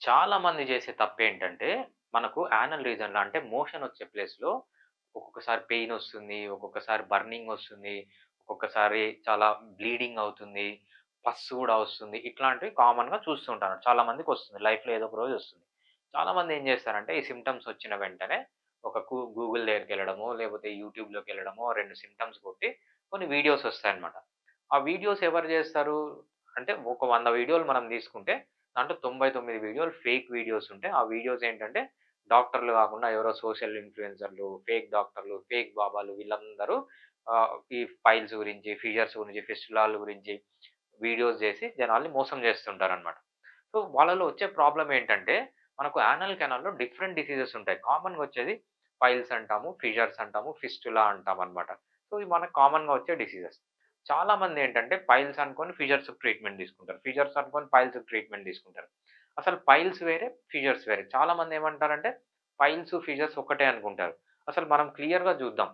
చాలా మంది చేసే తప్పేంటంటే, మనకు యానల్ రీజన్‌లో అంటే మోషన్ వచ్చే ప్లేస్‌లో ఒక్కొక్కసారి పెయిన్ వస్తుంది. ఒక్కొక్కసారి బర్నింగ్ వస్తుంది. ఒక్కొక్కసారి చాలా బ్లీడింగ్ అవుతుంది. పస్ కూడా వస్తుంది. ఇట్లాంటివి కామన్‌గా చూస్తూ ఉంటాను. చాలా మందికొస్తుంది. లైఫ్‌లో ఏదో ఒక రోజు వస్తుంది. చాలామంది ఏం చేస్తారంటే, ఈ సిమ్టమ్స్ వచ్చిన వెంటనే ఒక గూగుల్ దగ్గరికి వెళ్ళడము లేకపోతే యూట్యూబ్లోకి వెళ్ళడము రెండు సిమ్టమ్స్ కొట్టి కొన్ని వీడియోస్ వస్తాయన్నమాట. ఆ వీడియోస్ ఎవరు చేస్తారు? అంటే ఒక వంద వీడియోలు మనం తీసుకుంటే దాంట్లో 99 వీడియోలు ఫేక్ వీడియోస్ ఉంటాయి. ఆ వీడియోస్ ఏంటంటే డాక్టర్‌లు కాకుండా ఎవరో సోషల్ ఇన్‌ఫ్లుయెన్సర్‌లు, ఫేక్ డాక్టర్‌లు, ఫేక్ బాబాలు వీళ్ళందరూ ఈ ఫైల్స్ గురించి, ఫీచర్స్ గురించి, ఫెస్టివల్ గురించి వీడియోస్ చేసి జనాల్ని మోసం చేస్తుంటారనమాట. సో, వాళ్ళలో వచ్చే ప్రాబ్లం ఏంటంటే, మనకు యానల్ కెనాల్‌లో డిఫరెంట్ డిసీజెస్ ఉంటాయి. కామన్‌గా వచ్చేది ఫైల్స్ అంటాము, ఫిషర్స్ అంటాము, ఫిస్టులా అంటామనమాట. సో, ఇవి మనకు కామన్‌గా వచ్చే డిసీజెస్. చాలామంది ఏంటంటే పైల్స్ అనుకొని ఫీజర్స్ ట్రీట్మెంట్ తీసుకుంటారు. ఫీజర్స్ అనుకొని పైల్స్ ట్రీట్మెంట్ తీసుకుంటారు. అసలు పైల్స్ వేరే, ఫీజర్స్ వేరే. చాలామంది ఏమంటారంటే పైల్స్, ఫీజర్స్ ఒక్కటే అనుకుంటారు. అసలు మనం క్లియర్‌గా చూద్దాం.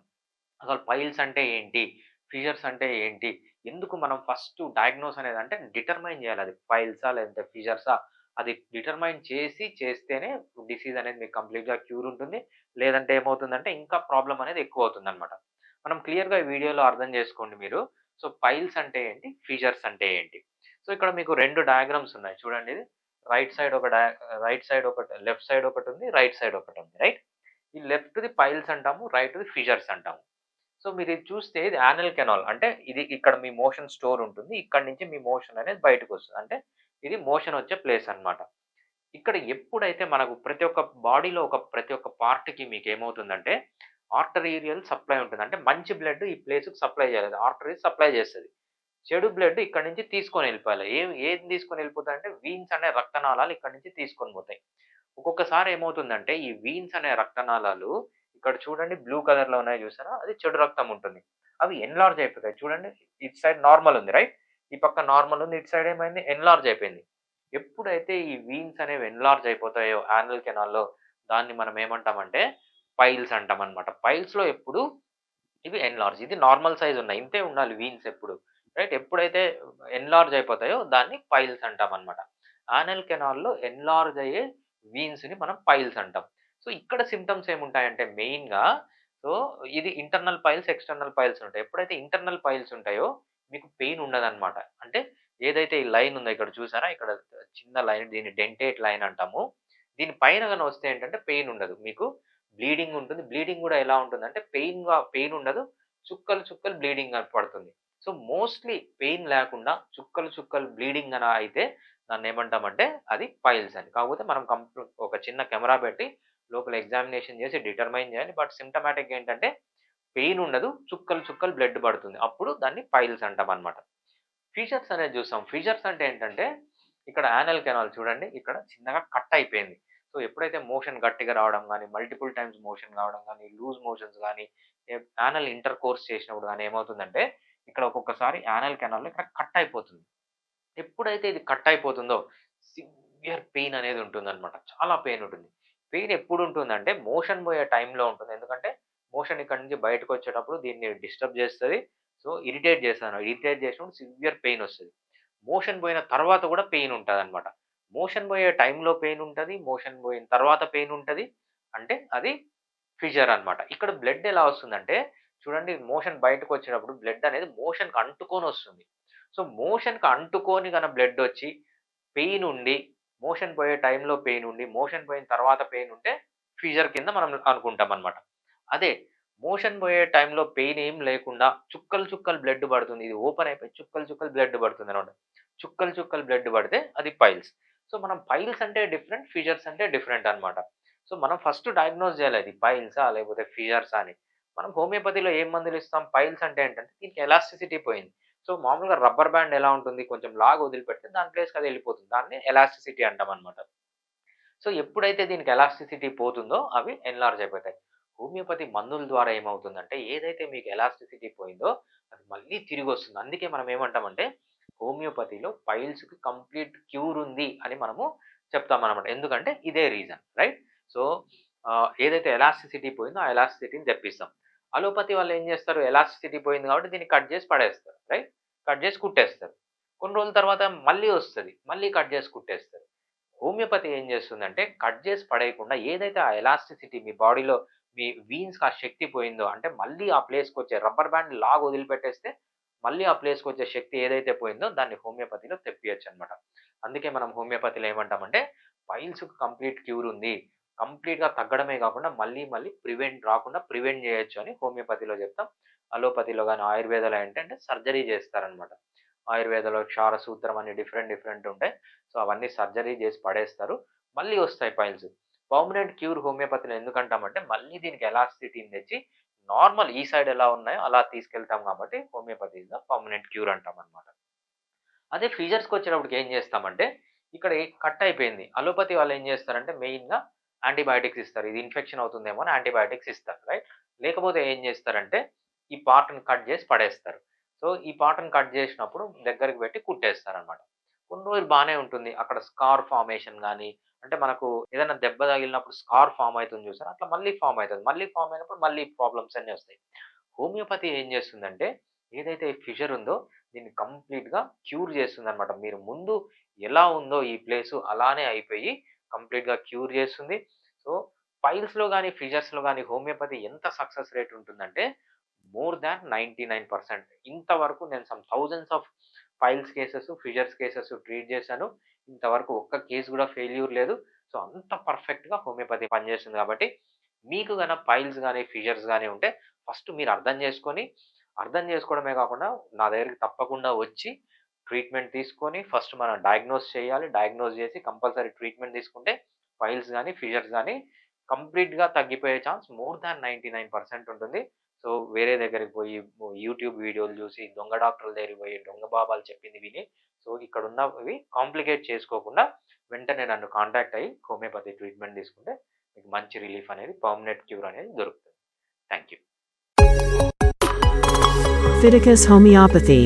అసలు పైల్స్ అంటే ఏంటి? ఫీజర్స్ అంటే ఏంటి? ఎందుకు మనం ఫస్ట్ డయాగ్నోస్ అనేది అంటే డిటర్మైన్ చేయాలి. అది పైల్సా లేదంటే ఫీజర్సా అది డిటర్మైన్ చేసి చేస్తేనే డిసీజ్ అనేది మీకు కంప్లీట్‌గా క్యూర్ ఉంటుంది. లేదంటే ఏమవుతుందంటే ఇంకా ప్రాబ్లం అనేది ఎక్కువ అవుతుందనమాట. మనం క్లియర్‌గా ఈ వీడియోలో అర్థం చేసుకోండి మీరు. సో, పైల్స్ అంటే ఏంటి? ఫీచర్స్ అంటే ఏంటి? సో, ఇక్కడ మీకు రెండు డయాగ్రామ్స్ ఉన్నాయి. చూడండి ఇది. రైట్ సైడ్ ఒక డయా రైట్ సైడ్ ఒకటి, లెఫ్ట్ సైడ్ ఒకటి ఉంది రైట్ సైడ్ ఒకటి ఉంది రైట్? ఈ లెఫ్ట్‌ది పైల్స్ అంటాము. రైట్‌ది ఫీచర్స్ అంటాము. సో, మీరు ఇది చూస్తే ఇది యానల్ కెనాల్. అంటే ఇది ఇక్కడ మీ మోషన్ స్టోర్ ఉంటుంది. ఇక్కడ నుంచి మీ మోషన్ అనేది బయటకు వస్తుంది అంటే ఇది మోషన్ వచ్చే ప్లేస్ అన్నమాట. ఇక్కడ ఎప్పుడైతే మనకు ప్రతి ఒక్క బాడీలో ఒక ప్రతి ఒక్క పార్ట్‌కి మీకేమవుతుందంటే ఆర్టరీరియల్ సప్లై ఉంటుంది. అంటే మంచి బ్లడ్ ఈ ప్లేస్‌కి సప్లై చేయాలి. ఆర్టరీ సప్లై చేస్తుంది చెడు బ్లడ్ ఇక్కడ నుంచి తీసుకొని వెళ్ళిపోయాలి ఏం ఏం తీసుకొని వెళ్ళిపోతాయంటే వీన్స్ అనే రక్తనాళాలు ఇక్కడి నుంచి తీసుకొని పోతాయి. ఒక్కొక్కసారి ఏమవుతుందంటే ఈ వీన్స్ అనే రక్తనాళాలు ఇక్కడ చూడండి బ్లూ కలర్‌లో ఉన్నాయి చూసారా? అది చెడు రక్తం ఉంటుంది. అవి ఎన్లార్జ్ అయిపోతాయి. చూడండి ఇటు సైడ్ నార్మల్ ఉంది. రైట్? ఈ పక్క నార్మల్ ఉంది. ఇటు సైడ్ ఏమైంది? ఎన్లార్జ్ అయిపోయింది. ఎప్పుడైతే ఈ వీన్స్ అనేవి ఎన్లార్జ్ అయిపోతాయో యానల్ కెనాల్‌లో దాన్ని మనం ఏమంటామంటే పైల్స్ అంటామనమాట. పైల్స్‌లో ఎప్పుడు ఇవి ఎన్లార్జ్. ఇది నార్మల్ సైజ్ ఉన్నాయి. ఇంతే ఉండాలి వీన్స్ ఎప్పుడు. రైట్? ఎప్పుడైతే ఎన్లార్జ్ అయిపోతాయో దాన్ని పైల్స్ అంటామనమాట. ఆనల్ కెనాల్‌లో ఎన్లార్జ్ అయ్యే వీన్స్‌ని మనం పైల్స్ అంటాం. సో, ఇక్కడ సిమ్టమ్స్ ఏముంటాయంటే మెయిన్‌గా సో, ఇది ఇంటర్నల్ పైల్స్, ఎక్స్‌టర్నల్ పైల్స్ ఉంటాయి. ఎప్పుడైతే ఇంటర్నల్ పైల్స్ ఉంటాయో మీకు పెయిన్ ఉండదనమాట. అంటే ఏదైతే ఈ లైన్ ఉందో ఇక్కడ చూసారా? ఇక్కడ చిన్న లైన్ దీన్ని డెంటేట్ లైన్ అంటాము. దీని పైన కానీ వస్తే ఏంటంటే పెయిన్ ఉండదు. మీకు బ్లీడింగ్ ఉంటుంది. బ్లీడింగ్ కూడా ఎలా ఉంటుందంటే పెయిన్‌గా పెయిన్ ఉండదు. చుక్కలు చుక్కలు బ్లీడింగ్ పడుతుంది. సో, మోస్ట్‌లీ పెయిన్ లేకుండా చుక్కలు చుక్కలు బ్లీడింగ్ అని అయితే దాన్నేమంటామంటే అది పైల్స్ అని. కాకపోతే మనం కంప్ ఒక చిన్న కెమెరా పెట్టి లోపల ఎగ్జామినేషన్ చేసి డిటర్మైన్ చేయాలి. బట్ సిమ్టమాటిక్ ఏంటంటే పెయిన్ ఉండదు. చుక్కలు చుక్కలు బ్లడ్ పడుతుంది. అప్పుడు దాన్ని పైల్స్ అంటామనమాట. ఫీచర్స్ అనేది చూస్తాం. ఫీచర్స్ అంటే ఏంటంటే ఇక్కడ యానల్ కెనాల్ చూడండి. ఇక్కడ చిన్నగా కట్ అయిపోయింది. సో, ఎప్పుడైతే మోషన్ గట్టిగా రావడం కానీ మల్టిపుల్ టైమ్స్ మోషన్ కావడం కానీ లూజ్ మోషన్స్ కానీ యానల్ ఇంటర్ కోర్స్ చేసినప్పుడు కానీ ఏమవుతుందంటే ఇక్కడ ఒక్కొక్కసారి యానల్ కెనాల్‌లో ఇక్కడ కట్ అయిపోతుంది. ఎప్పుడైతే ఇది కట్ అయిపోతుందో సివియర్ పెయిన్ అనేది ఉంటుందన్నమాట చాలా పెయిన్ ఉంటుంది. పెయిన్ ఎప్పుడు ఉంటుందంటే మోషన్ పోయే టైంలో ఉంటుంది. ఎందుకంటే మోషన్ ఇక్కడ నుంచి బయటకు వచ్చేటప్పుడు దీన్ని డిస్టర్బ్ చేస్తుంది సో, ఇరిటేట్ చేస్తాను ఇరిటేట్ చేసినప్పుడు సివియర్ పెయిన్ వస్తుంది మోషన్ పోయిన తర్వాత కూడా పెయిన్ ఉంటదనమాట. మోషన్ పోయే టైంలో పెయిన్ ఉంటుంది మోషన్ పోయిన తర్వాత పెయిన్ ఉంటుంది అంటే అది ఫిజర్ అనమాట ఇక్కడ బ్లడ్ ఎలా వస్తుందంటే చూడండి మోషన్ బయటకు వచ్చినప్పుడు బ్లడ్ అనేది మోషన్‌కి అంటుకొని వస్తుంది. సో, మోషన్‌కి అంటుకొని కన బ్లడ్ వచ్చి పెయిన్ ఉండి, మోషన్ పోయే టైంలో పెయిన్ ఉండి, మోషన్ పోయిన తర్వాత పెయిన్ ఉంటే ఫీజర్ కింద మనం అనుకుంటామనమాట. అదే మోషన్ పోయే టైంలో పెయిన్ ఏం లేకుండా చుక్కలు చుక్కలు బ్లడ్ పడుతుంది. ఇది ఓపెన్ అయిపోయి చుక్కలు చుక్కలు బ్లడ్ పడుతుంది అనమాట చుక్కలు చుక్కలు బ్లడ్ పడితే అది పైల్స్. సో, మనం పైల్స్ అంటే డిఫరెంట్, ఫీజర్స్ అంటే డిఫరెంట్ అనమాట సో, మనం ఫస్ట్ డయాగ్నోస్ చేయాలి అది పైల్సా లేకపోతే ఫీజర్సా అని. మనం హోమియోపతిలో ఏం మందులు ఇస్తాం? పైల్స్ అంటే ఏంటంటే దీనికి ఎలాస్టిసిటీ పోయింది. సో, మామూలుగా రబ్బర్ బ్యాండ్ ఎలా ఉంటుంది? కొంచెం లాగ్ వదిలిపెడితే దాని ప్లేస్‌కి అది వెళ్ళిపోతుంది. దాన్ని ఎలాస్టిసిటీ అంటామనమాట. సో, ఎప్పుడైతే దీనికి ఎలాస్టిసిటీ పోతుందో అవి ఎన్లార్జ్ అయిపోతాయి. హోమియోపతి మందుల ద్వారా ఏమవుతుందంటే ఏదైతే మీకు ఎలాస్టిసిటీ పోయిందో అది మళ్ళీ తిరిగొస్తుంది. అందుకే మనం ఏమంటామంటే హోమియోపతిలో పైల్స్‌కి కంప్లీట్ క్యూర్ ఉంది అని మనము చెప్తామనమాట. ఎందుకంటే ఇదే రీజన్. రైట్? సో, ఏదైతే ఎలాస్టిసిటీ పోయిందో ఆ ఎలాస్టిసిటీని తెప్పిస్తాం. అలోపతి వాళ్ళు ఏం చేస్తారు? ఎలాస్టిసిటీ పోయింది కాబట్టి దీన్ని కట్ చేసి పడేస్తారు. రైట్? కట్ చేసి కుట్టేస్తారు. కొన్ని రోజుల తర్వాత మళ్ళీ వస్తుంది మళ్ళీ కట్ చేసి కుట్టేస్తారు. హోమియోపతి ఏం చేస్తుందంటే కట్ చేసి పడేయకుండా ఏదైతే ఆ ఎలాస్టిసిటీ మీ బాడీలో మీ వీన్స్‌కి ఆ శక్తి పోయిందో అంటే మళ్ళీ ఆ ప్లేస్‌కి వచ్చే రబ్బర్ బ్యాండ్ లాగా వదిలిపెట్టేస్తే మళ్ళీ ఆ ప్లేస్‌కి వచ్చే శక్తి ఏదైతే పోయిందో దాన్ని హోమియోపతిలో తెప్పియొచ్చనమాట. అందుకే మనం హోమియోపతిలో ఏమంటామంటే పైల్స్‌కి కంప్లీట్ క్యూర్ ఉంది. కంప్లీట్‌గా తగ్గడమే కాకుండా మళ్ళీ మళ్ళీ ప్రివెంట్ రాకుండా ప్రివెంట్ చేయొచ్చు అని హోమియోపతిలో చెప్తాం. అలోపతిలో కానీ ఆయుర్వేదలో ఏంటంటే సర్జరీ చేస్తారనమాట. ఆయుర్వేదంలో క్షారసూత్రం అని డిఫరెంట్ డిఫరెంట్ ఉంటాయి. సో, అవన్నీ సర్జరీ చేసి పడేస్తారు. మళ్ళీ వస్తాయి పైల్స్. పర్మనెంట్ క్యూర్ హోమియోపతిలో ఎందుకంటామంటే మళ్ళీ దీనికి ఎలాస్టిసిటీని తెచ్చి నార్మల్ ఈ సైడ్ ఎలా ఉన్నాయో అలా తీసుకెళ్తాం కాబట్టి homeopathy is the permanent cure అంటామనమాట. అదే ఫిషర్స్‌కొచ్చేటప్పటికి ఏం చేస్తామంటే ఇక్కడ కట్ అయిపోయింది. అలోపతి వాళ్ళు ఏం చేస్తారంటే మెయిన్‌గా యాంటీబయోటిక్స్ ఇస్తారు. ఇది ఇన్ఫెక్షన్ అవుతుందేమో అని యాంటీబయోటిక్స్ ఇస్తారు. రైట్? లేకపోతే ఏం చేస్తారంటే ఈ పార్ట్‌ని కట్ చేసి పడేస్తారు. సో, ఈ పార్ట్‌ని కట్ చేసినప్పుడు దగ్గరికి పెట్టి కుట్టేస్తారు అనమాట కొన్ని రోజులు బాగానే ఉంటుంది. అక్కడ స్కార్ ఫార్మేషన్ కానీ అంటే మనకు ఏదైనా దెబ్బ తగిలినప్పుడు స్కార్ ఫామ్ అవుతుంది చూసారు అట్లా మళ్ళీ ఫామ్ అవుతుంది మళ్ళీ ఫామ్ అయినప్పుడు మళ్ళీ ప్రాబ్లమ్స్ అన్నీ వస్తాయి. హోమియోపతి ఏం చేస్తుందంటే ఏదైతే ఫిషర్ ఉందో దీన్ని కంప్లీట్‌గా క్యూర్ చేస్తుంది అనమాట మీరు ముందు ఎలా ఉందో ఈ ప్లేసు అలానే అయిపోయి కంప్లీట్‌గా క్యూర్ చేస్తుంది. సో, పైల్స్‌లో కానీ ఫిషర్స్‌లో కానీ హోమియోపతి ఎంత సక్సెస్ రేట్ ఉంటుందంటే more than ninety nine percent ఇంతవరకు నేను some thousands of piles cases, fissures cases treat చేశాను. ఇంతవరకు ఒక్క కేస్ కూడా ఫెయిల్యూర్ లేదు. సో, అంత పర్ఫెక్ట్‌గా హోమియోపతి పనిచేస్తుంది కాబట్టి మీకు గన పైల్స్ కానీ ఫిషర్స్ కానీ ఉంటే ఫస్ట్ మీరు అర్థం చేసుకొని, అర్థం చేసుకోవడమే కాకుండా నా దగ్గరికి తప్పకుండా వచ్చి ట్రీట్మెంట్ తీసుకొని ఫస్ట్ మనం డయాగ్నోస్ చేయాలి. డయాగ్నోస్ చేసి కంపల్సరీ ట్రీట్మెంట్ తీసుకుంటే ఫైల్స్ కానీ ఫిషర్స్ కానీ కంప్లీట్‌గా తగ్గిపోయే ఛాన్స్ మోర్ దాన్ నైంటీ ఉంటుంది. సో, వేరే దగ్గరికి పోయి యూట్యూబ్ వీడియోలు చూసి, దొంగ డాక్టర్‌ల దగ్గరికి పోయి, దొంగ బాబాలు చెప్పింది విని, సో, ఇక్కడ ఉన్నవి కాంప్లికేట్ చేసుకోకుండా వెంటనే నన్ను కాంటాక్ట్ అయ్యి హోమియోపతి ట్రీట్మెంట్ తీసుకుంటే మీకు మంచి రిలీఫ్ అనేది పర్మనెంట్ క్యూర్ అనేది దొరుకుతుంది. Thank you. Fiticus Homeopathy